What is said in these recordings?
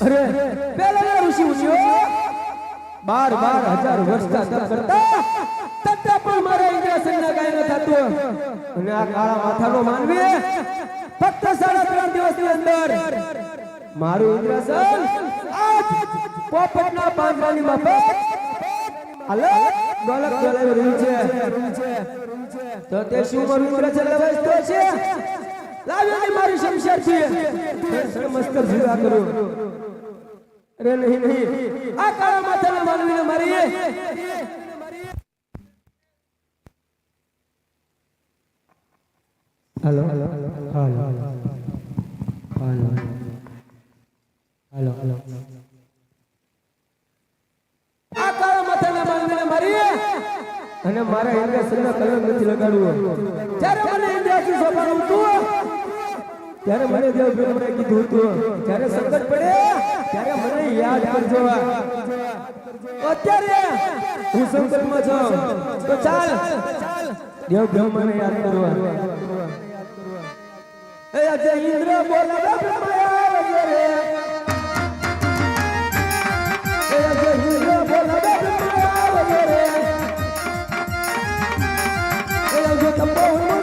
અરે પેલા ઋષિ મુનિઓ બાર બાર હજાર વર્ષ તપ કરતા તત્તા પણ મારે ઇન્દ્રાસન ના કાય ન થતું અને આ કાળા માથાનો માનવી ફક્ત સાડા ત્રણ દિવસની અંદર મારું ઇન્દ્રાસન આજ પોપટના પાંજરાની માફક હાલો ગોલક ગોલક રૂમ છે. તો તે શું મારું ઇન્દ્રાસન લવાસ્તો છે લાવ્યો મારી શમશેર છે મસ્તક જીવા કર્યો અરે નહીં નહીં. આ કાળા માથાના માનવીને મારી hello hello hello hello hello hello hello આ કાળા માથાના માનવીને મારીએ. અને મારા ઇન્દ્રિયના કલમ નથી લગાડવું. જ્યારે મને ઇન્દ્રિયથી સોપાનું હતું, ત્યારે મને દેવ કીધું હતું, જ્યારે સંકટ પડે, ત્યારે મને યાદ કરજો. અત્યારે હું સંકટમાં છું. તો ચાલ. દેવ બ્રહ્મને યાદ કરવા. એ અજય ઇન્દ્ર બોલાવે બ્રહ્મયા વગેરે. એ અજય ઇન્દ્ર બોલાવે બ્રહ્મયા વગેરે. એ અજય તપોવન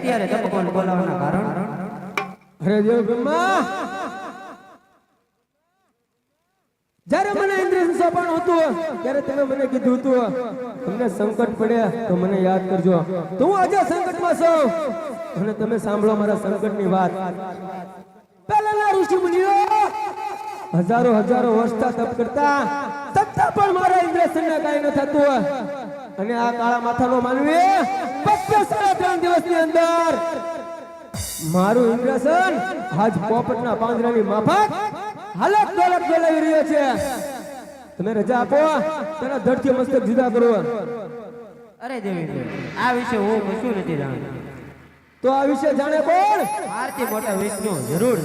અત્યારે તપકોન બોલાવવાના કારણ અરે દેવ બ્રહ્મા જ્યારે મને ઇન્દ્ર સોપાણ હતું ત્યારે તમે મને કીધું હતું તમને સંકટ પડે તો મને યાદ કરજો તો હું આજે સંકટમાં છું અને તમે સાંભળો મારા સંકટની વાત પહેલાના ઋષિ મુનિઓ હજારો હજારો વર્ષતા તપ કરતા છતાં પણ મારા ઇન્દ્રસનને કાંઈ ન થતું અને આ કાળા માથાનો માનવી ફક્ત દિવસની અંદર. મારું ઇમ્પ્રેશન આજ પોપટના પાંજરાની માફક હાલત ડોલક ડોલાવી રહ્યો છે. તમે રજા આપો તેના ધડથી મસ્તક જુદા કરો. અરે દેવી આ વિશે હું કશું નથી જાણતો. તો આ વિશે જાણે કોણ? આરતી મોટા વિષ્ણુ જરૂર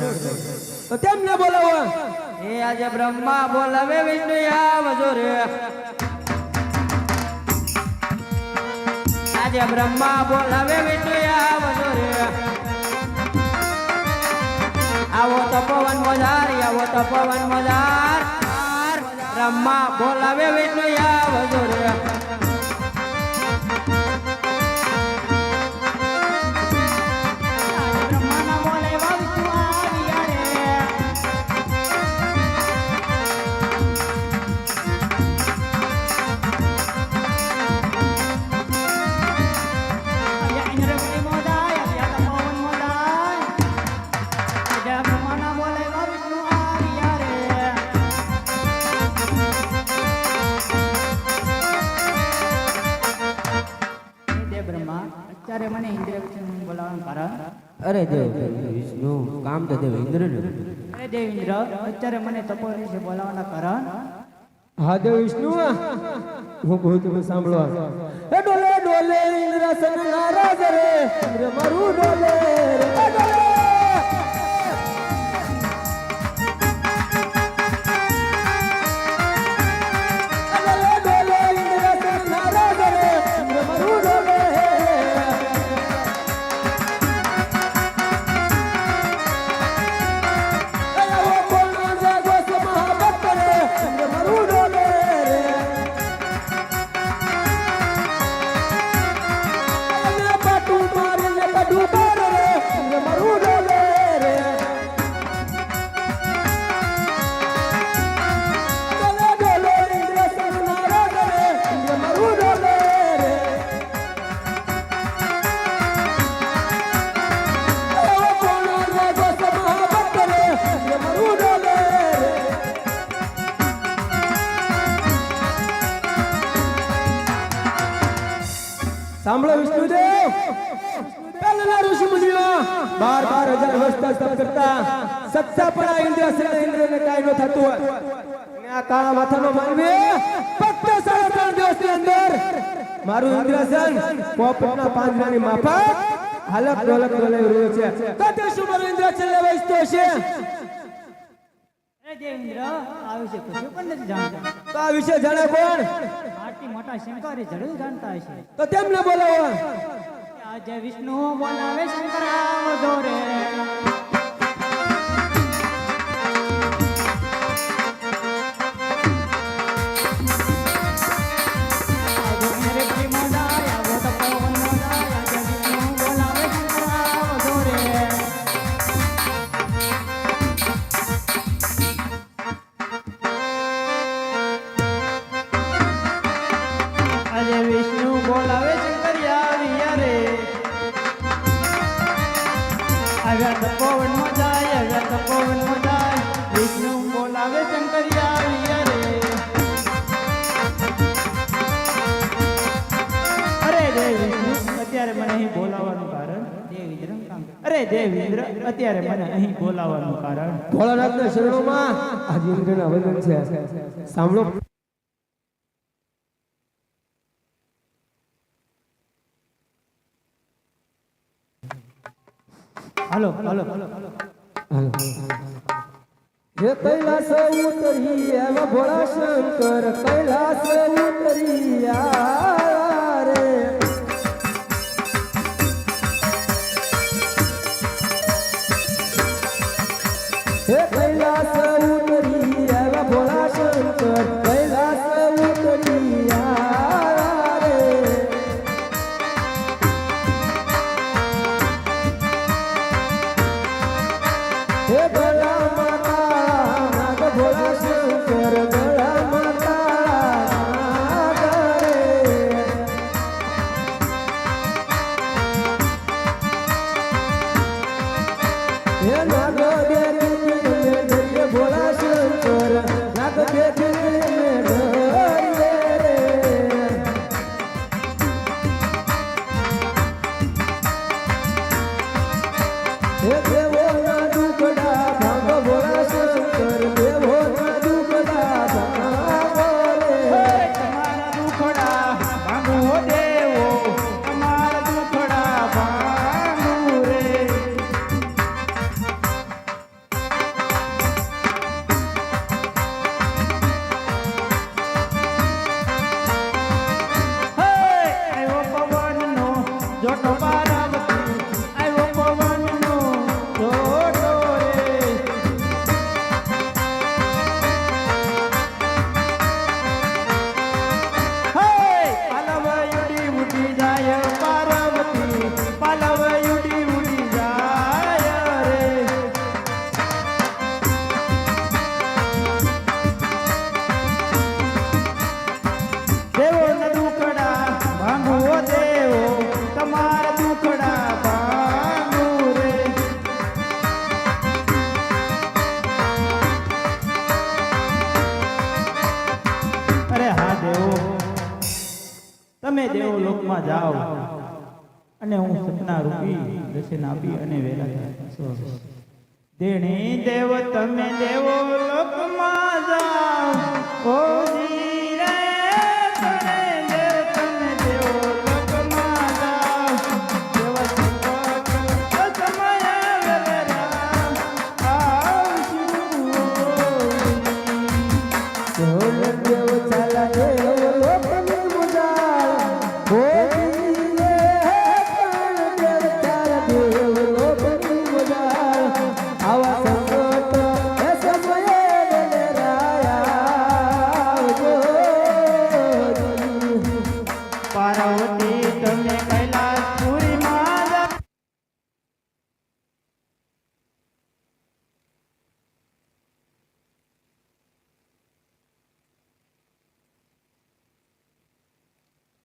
તો તેમને ન બોલાવો. એ આજે બ્રહ્મા બોલાવે વિષ્ણુ આવજો રે આજે બ્રહ્મા બોલાવે વિષ્ણુ આવજો રે. આવો તો પવન મજાર, આવો તો પવન મજાર. બ્રહ્મા બોલાવે વિષ્ણુ આવજો રે. અરે દેવ વિષ્ણુ કામ તો દેવ ઇન્દ્ર અરે દેવ ઇન્દ્ર અત્યારે મને તપો છે બોલાવવાના કારણ? હા દેવ વિષ્ણુ. હું કહું તમે સાંભળો. એ ડોલે ડોલે ઇન્દ્ર નારાજ રે. ઇન્દ્ર મારું ડોલે રે ડોલે. બાર બાર હજાર વર્ષ તપ કરતા સત્તા પણ આ ઇન્દ્રાસન ઇન્દ્રને કાંઈ ન થતું હોય. અને આ કાળા માથાનો માનવી ફક્ત સાડા ત્રણ દિવસની અંદર મારું ઇન્દ્રાસન પોપટના પાંજરાની માફક હાલક ડોલક ડોલાઈ રહ્યો છે. તો તે શું મારું ઈચ્છતો હશે? દેવેન્દ્ર આ વિશે કશું પણ નથી જાણતા. તો આ વિશે જાણે કોણ? આરતી મોટા શંકર જરૂર જાણતા હશે. તો તેમને બોલાવો. આજે વિષ્ણુ બોલાવે શંકરાવ આવજો અત્યારે મને અહીં બોલાવવાનું કારણ? દેવ ઇન્દ્ર અરે દેવિન્દ્ર અત્યારે મને અહીં બોલાવવાનું કારણ? ભોળાનાથના શરણોમાં આજે ઇન્દ્રના વંદન છે. સાંભળો. હાલો હાલો. હાલો હે કૈલાસ ઉતરી એવા ભોળા શંકર કૈલાસ ઉતરી આ હે હે દેવો ના તમે દેવો લોકમાં જાઓ. અને હું સપના રૂપી દર્શન આપી અને વેલા દેણી દેવ, તમે દેવો લોકમાં જાઓ. ઓ